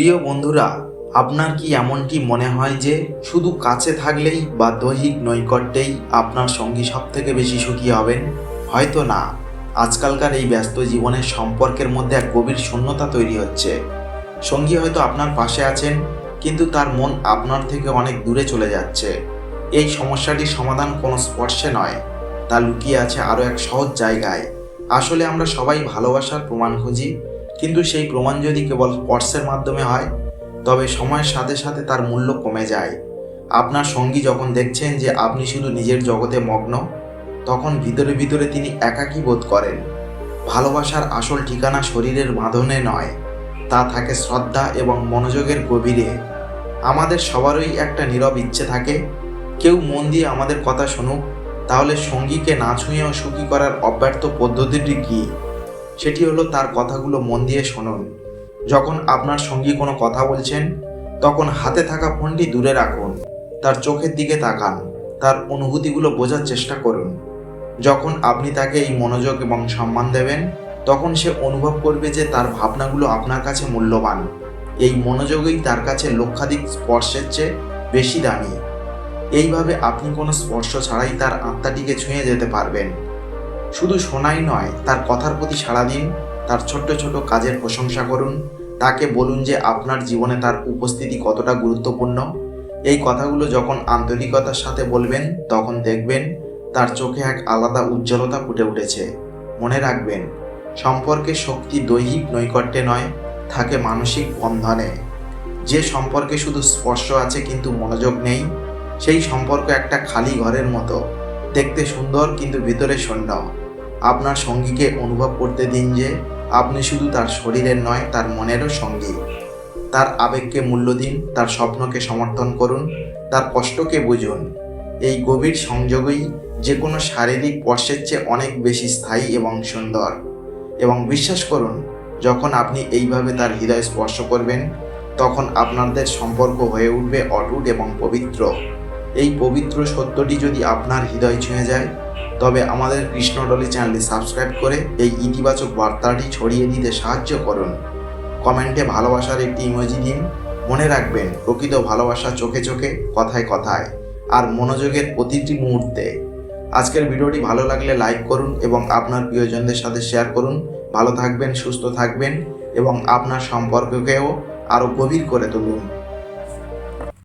প্রিয় বন্ধুরা, আপনার কি এমনটি মনে হয় যে শুধু কাছে থাকলেই বা দৈহিক নৈকট্যেই আপনার সঙ্গী সব থেকে বেশি সুখী হবেন? হয়তো না। আজকালকার এই ব্যস্ত জীবনের সম্পর্কের মধ্যে এক গভীর শূন্যতা তৈরি হচ্ছে। সঙ্গী হয়তো আপনার পাশে আছেন, কিন্তু তার মন আপনার থেকে অনেক দূরে চলে যাচ্ছে। এই সমস্যাটির সমাধান কোনো স্পর্শে নয়। তা লুকিয়ে আছে আরও এক সহজ জায়গায়। আসলে আমরা সবাই ভালোবাসার প্রমাণ খুঁজি কিন্তু সেই প্রমাণ যদি কেবল স্পর্শের মাধ্যমে হয়, তবে সময়ের সাথে সাথে তার মূল্য কমে যায়। আপনার সঙ্গী যখন দেখছেন যে আপনি শুধু নিজের জগতে মগ্ন, তখন ভিতরে ভিতরে তিনি একাকী বোধ করেন। ভালোবাসার আসল ঠিকানা শরীরের বাঁধনে নয়, তা থাকে শ্রদ্ধা এবং মনোযোগের গভীরে। আমাদের সবারই একটা নীরব ইচ্ছে থাকে, কেউ মন দিয়ে আমাদের কথা শুনুক, তাহলে সঙ্গীকে না ছুঁয়েও সুখী করার অব্যর্থ পদ্ধতিটি কী? সেটি হলো তার কথাগুলো মন দিয়ে শুনুন। যখন আপনার সঙ্গী কোনো কথা বলছেন, তখন হাতে থাকা ফোনটি দূরে রাখুন। তার চোখের দিকে তাকান, তার অনুভূতিগুলো বোঝার চেষ্টা করুন। যখন আপনি তাকে এই মনোযোগ এবং সম্মান দেবেন, তখন সে অনুভব করবে যে তার ভাবনাগুলো আপনার কাছে মূল্যবান। এই মনোযোগই তার কাছে লক্ষাধিক স্পর্শের চেয়ে বেশি দামি। এইভাবে আপনি কোনো স্পর্শ ছাড়াই তার আত্মাটিকে ছুঁয়ে যেতে পারবেন। শুধু শোনাই নয়, তার কথার প্রতি সাড়া দিন, তার ছোট্ট ছোট কাজের প্রশংসা করুন, তাকে বলুন যে আপনার জীবনে তার উপস্থিতি কতটা গুরুত্বপূর্ণ। এই কথাগুলো যখন আন্তরিকতার সাথে বলবেন, তখন দেখবেন তার চোখে এক আলাদা উজ্জ্বলতা ফুটে উঠেছে। মনে রাখবেন, সম্পর্কে শক্তি দৈহিক নৈকট্যে নয়, থাকে মানসিক বন্ধনে। যে সম্পর্কে শুধু স্পর্শ আছে কিন্তু মনোযোগ নেই, সেই সম্পর্ক একটা খালি ঘরের মতো, দেখতে সুন্দর কিন্তু ভিতরে শূন্য। আপনার সঙ্গীকে অনুভব করতে দিন যে, আপনি শুধু তার শরীরের নয়, তার মনেরও সঙ্গী। তার আবেগকে মূল্য দিন, তার স্বপ্নকে সমর্থন করুন, তার কষ্টকে বুঝুন। এই গভীর সংযোগই যে কোনো শারীরিক স্পর্শের চেয়ে অনেক বেশি স্থায়ী এবং সুন্দর। এবং বিশ্বাস করুন, যখন আপনি এইভাবে তার হৃদয় স্পর্শ করবেন, তখন আপনাদের সম্পর্ক হয়ে উঠবে অটুট এবং পবিত্র। এই পবিত্র সত্যটি যদি আপনার হৃদয় ছুঁয়ে যায় তবে আমাদের কৃষ্ণডলি চ্যানেলটি সাবস্ক্রাইব করে এই ইতিবাচক বার্তাটি ছড়িয়ে দিতে সাহায্য করুন। কমেন্টে ভালোবাসার একটি ইমোজি দিন। মনে রাখবেন, প্রকৃত ভালোবাসা চোখে চোখে, কথায় কথায়, আর মনোযোগের প্রতিটি মুহূর্তে। আজকের ভিডিওটি ভালো লাগলে লাইক করুন এবং আপনার প্রিয়জনদের সাথে শেয়ার করুন। ভালো থাকবেন, সুস্থ থাকবেন এবং আপনার সম্পর্ককেও আরও গভীর করে তুলুন।